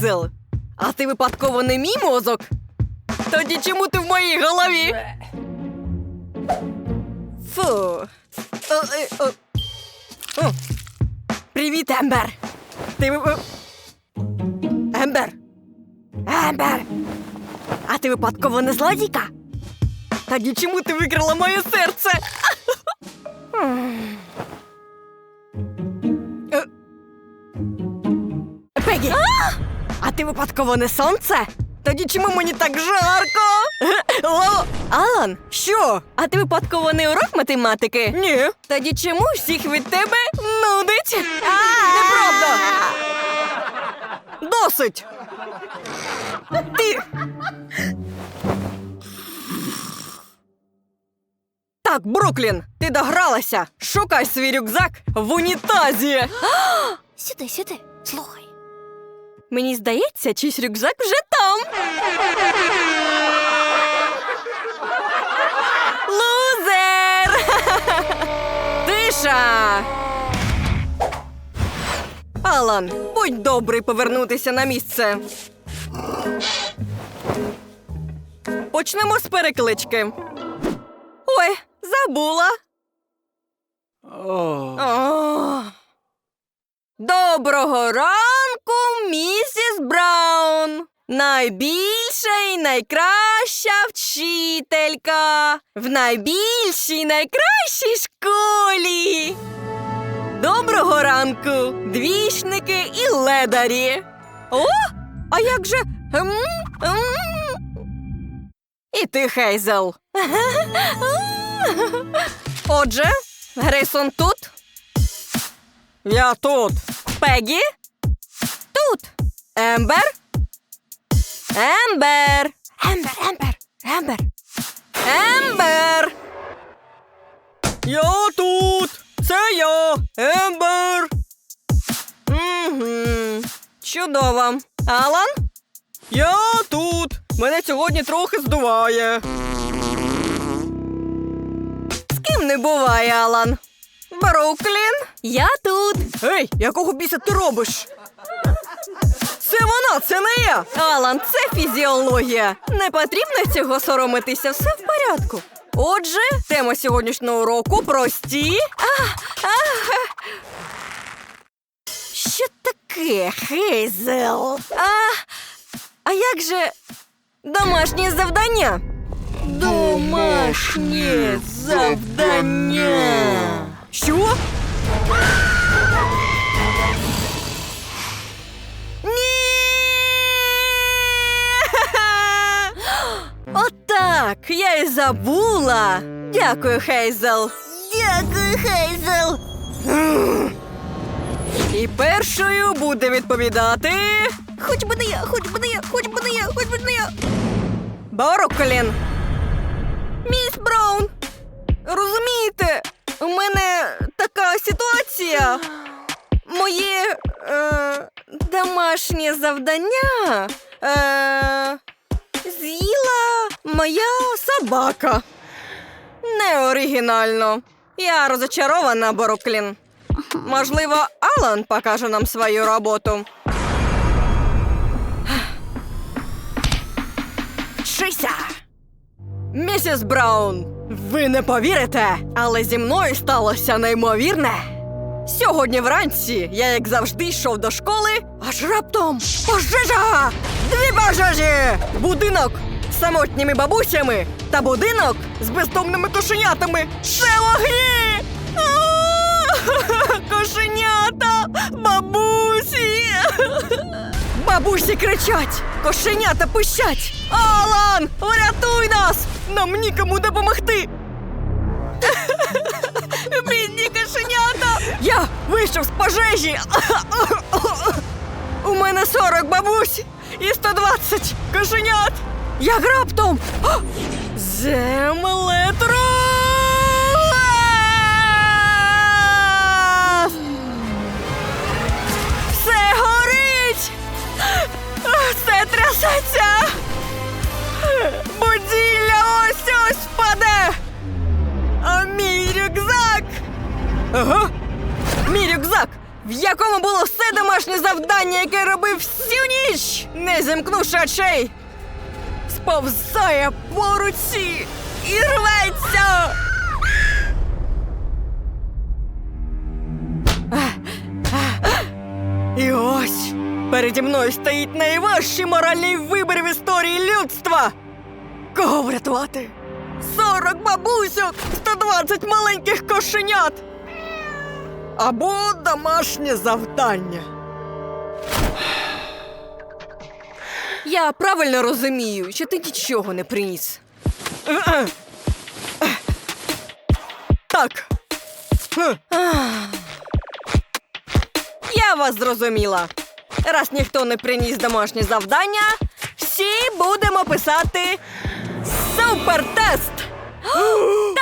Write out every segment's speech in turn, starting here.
Привіт, А ти випадково не мій мозок? Тоді чому ти в моїй голові? Фу. О, е, о. О. Привіт, Ембер! Ти Ембер! Ембер! А ти випадково не злодійка? Тоді чому ти викрила моє серце? Е. Пегі! Ти випадково не сонце? Тоді чому мені так жарко? О, Алан, що? А ти випадково не урок математики? Ні. Тоді чому всіх від тебе нудить? Неправда. Досить. Ти. Так, Бруклін, ти догралася. Шукай свій рюкзак в унітазі. Сюди, сюди, слухай. Мені здається, чийсь рюкзак вже там. Лузер! Тиша! Алан, будь добрий повернутися на місце. Почнемо з переклички. Ой, забула. О. Доброго ранку, місіс Браун! Найбільша і найкраща вчителька в найбільшій найкращій школі. Доброго ранку, двічники і ледарі. О, а як же. І ти, Хейзел. Отже, Грейсон тут. Я тут. Пегі? Тут. Ембер? Ембер. Ембер, Ембер, Ембер. Ембер. Я тут. Це я, Ембер. Угу. Чудово. Алан? Я тут. Мене сьогодні трохи здуває. З ким не буває, Алан? Бруклін? Я тут. Ей, якого біса ти робиш? Це вона, це не я. Алан, це фізіологія. Не потрібно цього соромитися, все в порядку. Отже, тема сьогоднішнього уроку прості. А, а, що таке, Хейзел? А, а як же домашнє завдання? Домашнє завдання. Що? Ні! Отак, я і забула. Дякую, Хейзел. Дякую, Хейзел. І першою буде відповідати. Хоч би не я, хоч би не я, хоч би не я, хоч би не я. Бороклін. Міс Браун. Розумієте, у мене така ситуація. Моє е, домашнє завдання е, з'їла моя собака. Не оригінально. Я розочарована, Бороклін. Можливо, Алан покаже нам свою роботу. Вчися! Місіс Браун, ви не повірите, але зі мною сталося неймовірне. Сьогодні вранці я, як завжди, йшов до школи, аж раптом пожежа! Дві пожежі! Будинок з самотніми бабусями та будинок з бездомними кошенятами. Ще вогні! Кошенята! Бабусі! Бабусі кричать! Кошенята пищать! Алан! Врятуй нас! Нам нікому допомогти! Бідні кошенята! Я вийшов з пожежі! У мене 40 бабусь і 120 кошенят! Як раптом! Землетрус! Все горить! Все трясеться! Буділля ось ось впаде! А мій рюкзак! В якому було все домашнє завдання, яке робив всю ніч, не зімкнувши очей, сповзає по руці і рветься. І ось переді мною стоїть найважчий моральний вибір в історії людства. Кого врятувати? 40 бабусьок, 120 маленьких кошенят. Або домашнє завдання. Я правильно розумію, що ти нічого не приніс. Так. Я вас зрозуміла. Раз ніхто не приніс домашнє завдання, всі будемо писати супертест.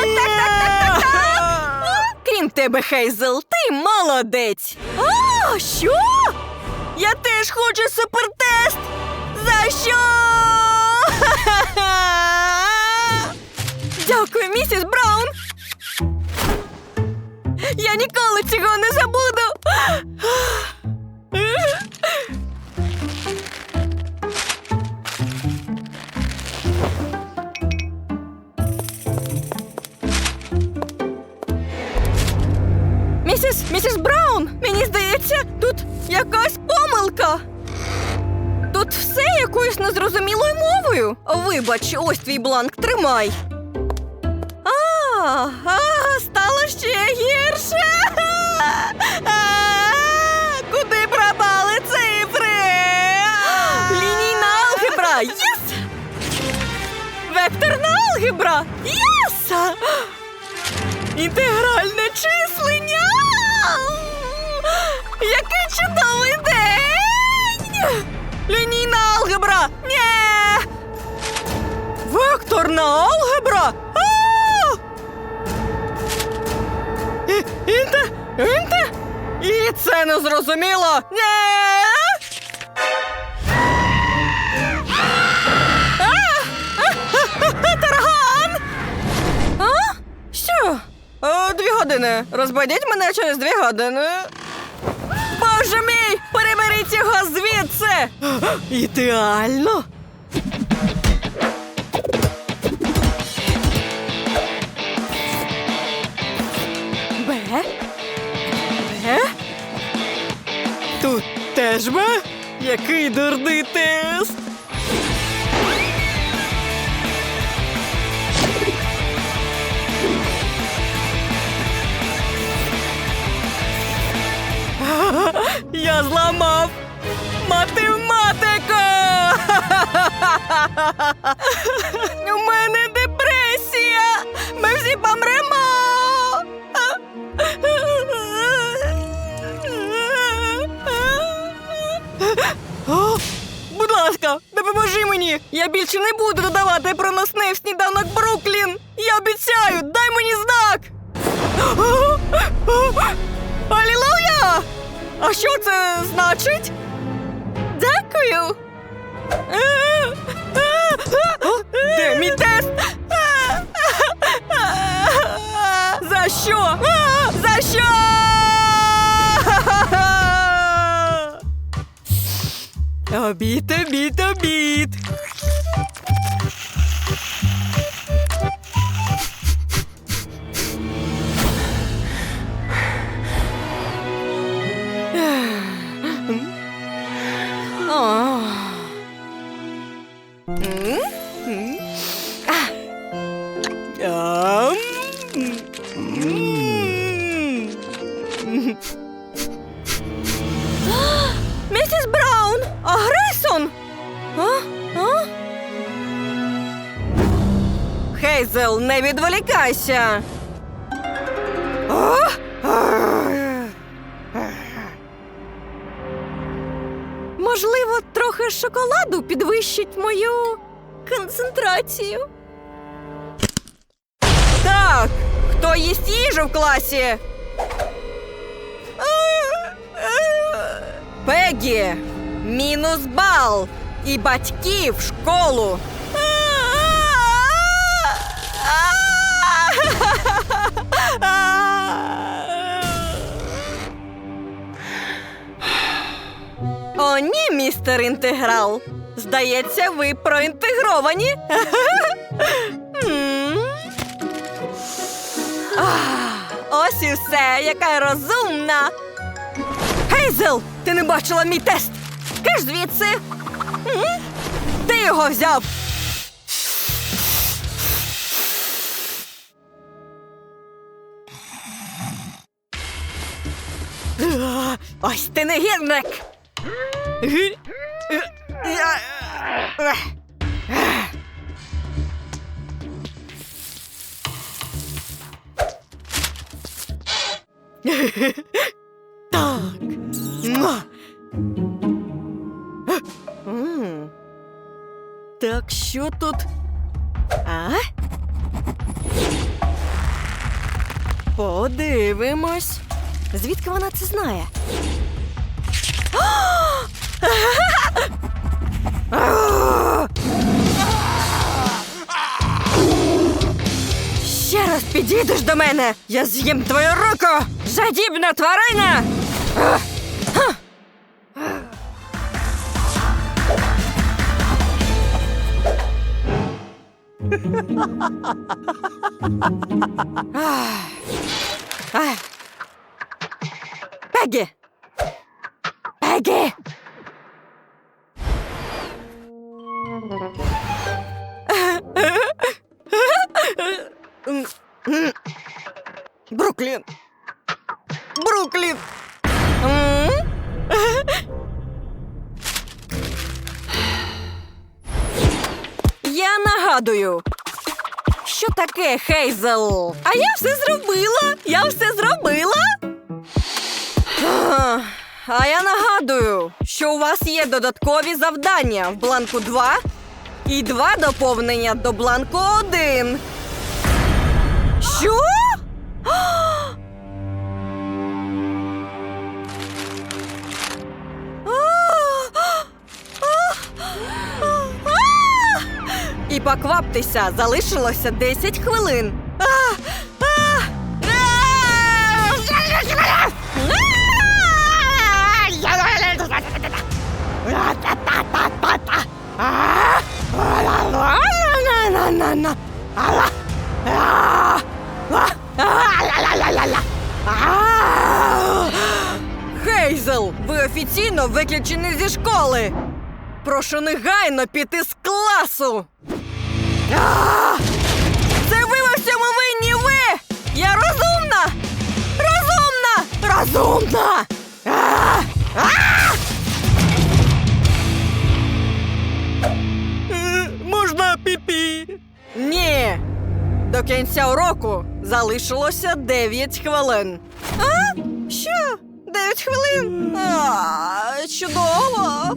Так, так, так, так, так, так. Крім тебе, Хейзел, ти молодець. А, що? Я теж хочу супертест. За що? Дякую, місіс Браун. Я ніколи цього не забуду. незрозумілою. Вибач, ось твій бланк, тримай. А, а, стало ще гірше. Куди пропали цифри? Лінійна алгебра. Єс! Векторна алгебра. Єс! Інтегральне числення. Який чудовий день! Лінійна алгебра. Нє! Векторна алгебра. Інте? Інте? І це не зрозуміло. Ні! А! А! Тарган! А? Що? О, дві години. Розбудіть мене через дві години. Боже мій! Переберіть його звідси! Ідеально! Тут теж Б? Який дурний тест! Я зламав математику! У мене Я більше не буду додавати проносний в сніданок Бруклін! Я обіцяю, дай мені знак! Алілуя! А що це значить? Дякую. Де мій тест? За що? За що? Обід, обід, обід. Місіс Браун! Агресон! Хейзел, не відволікайся! Можливо, трохи шоколаду підвищить мою концентрацію. Так, хто їсть їжу в класі? Пегі, мінус бал і батьків в школу. О, ні, містер інтеграл. Здається, ви проінтегровані. Ось і все, яка розумна. Гейзел, ти не бачила мій тест? Киш звідси. Ти його взяв. Ось ти я- ех. Так. Так, що тут? А? Подивимось. Звідки вона це знає? Ще раз підійдеш до мене, я з'їм твою руку! Жадібна тварина! Ах. Ах. Пегі! Пегі! Таке Хейзел? А я все зробила! Я все зробила! А я нагадую, що у вас є додаткові завдання в бланку 2 і два доповнення до бланку 1. Що? І покваптеся, залишилося 10 хвилин. А! Гейзел, ви офіційно виключені зі школи. Прошу негайно піти з класу. Це ви во всьому винні ви! Я розумна! Розумна! Розумна! Е, Можна піпі? Ні. До кінця уроку залишилося 9 хвилин. А? Що? 9 хвилин? А, чудово.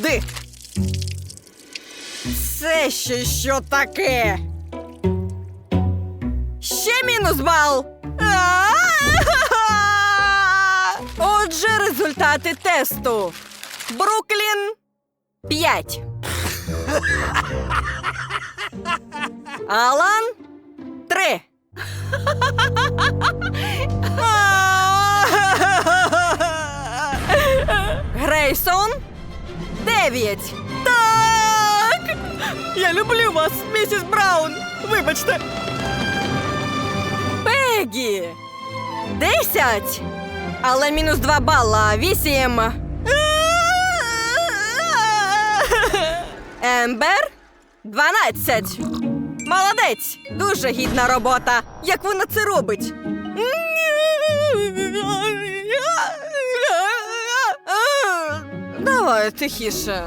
Сюди. Це ще що таке? Ще мінус бал. Отже, результати тесту. Бруклін 5. Алан 3. Грейсон 9. Так! Я люблю вас, місіс Браун. Вибачте. Пегі. 10. Але мінус 2 бала. 8. Ембер 12. Молодець! Дуже гідна робота. Як вона це робить? Давай тихіше.